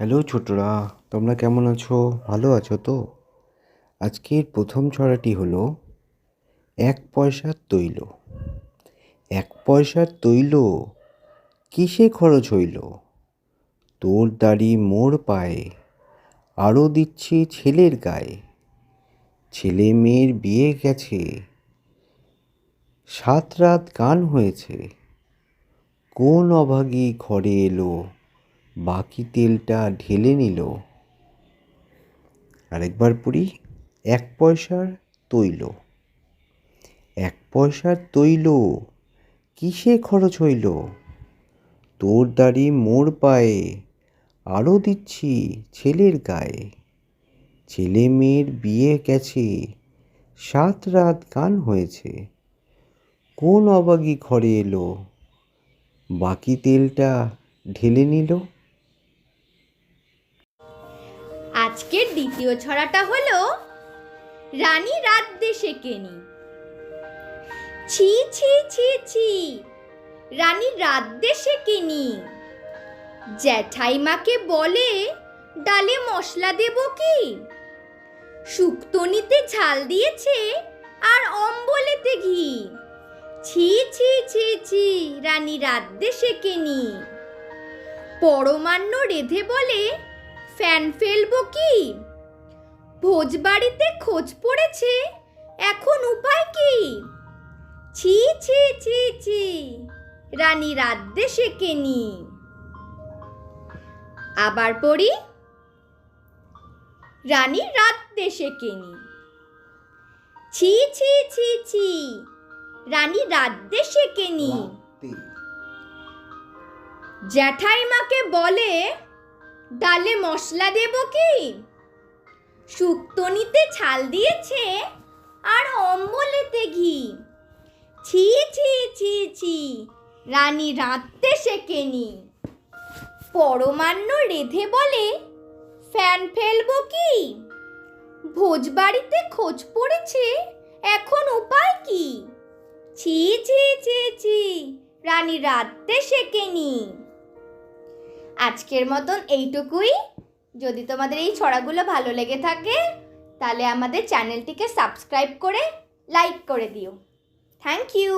Hello ছোটরা, তোমরা কেমন আছো? ভালো আছো তো? আজকের প্রথম ছড়াটি হলো, এক পয়সার তৈল। এক পয়সার তৈল কিসে খরচ হইল? তোর দাড়ি মোর পায়ে আরও দিচ্ছি ছেলের গায়ে। ছেলে মেয়ের বিয়ে গেছে, সাত রাত গান হয়েছে। কোন অভাগী ঘরে এলো? বাকি তেলটা ঢেলে নিল। আরেকবার পড়ি, এক পয়সার তৈল। এক পয়সার তৈল, কিসে খরচ হইল? তোর দাড়ি মোর পায়ে আরও দিচ্ছি ছেলের গায়ে। ছেলে মেয়ের বিয়ে গেছে, সাত রাত গান হয়েছে। কোন অবাগী ঘরে এলো? বাকি তেলটা ঢেলে নিল। আজকের দ্বিতীয় ছড়াটা হলো রানী রাত দেশে কেনি। ছি ছি ছি ছি, রানী রাত দেশে কেনি। জ্যাঠাইমাকে বলে, ডালে মশলা দেব কি? শুক্তনিতে ঝাল দিয়েছে আর অম্বলেতে ঘি। ছি ছি ছি ছি, রানী রাত দেশে কেনি। পরমান্ন রেধে বলে ফ্যান ফেলব কি? ভোজবাড়িতে খোঁজ পড়েছে এখন উপায় কি? ছি ছি ছি ছি রানী রাত দেশে কেনি আবার পড়ি রানী রাত দেশে কেনি ছি ছি ছি ছি রানী রাত দেশে কেনি জ্যাঠাইমাকে বলে ডালে মশলা দেব কি? শুক্তনিতে ছাল দিয়েছে আর অম্বলেতে ঘি। ছি ছি ছি ছি, রানী রাঁধতে শেখেনি। পরমান্ন রেধে বলে, ফ্যান ফেলব কি? ভোজবাড়িতে খোঁজ পড়েছে, এখন উপায় কি? ছি ছি ছি ছি, রানী রাঁধতে শেখেনি। আজকের মতন এইটুকুই। যদি তোমাদের এই ছড়াগুলো ভালো লেগে থাকে, তাহলে আমাদের চ্যানেলটিকে সাবস্ক্রাইব করে লাইক করে দিও। Thank you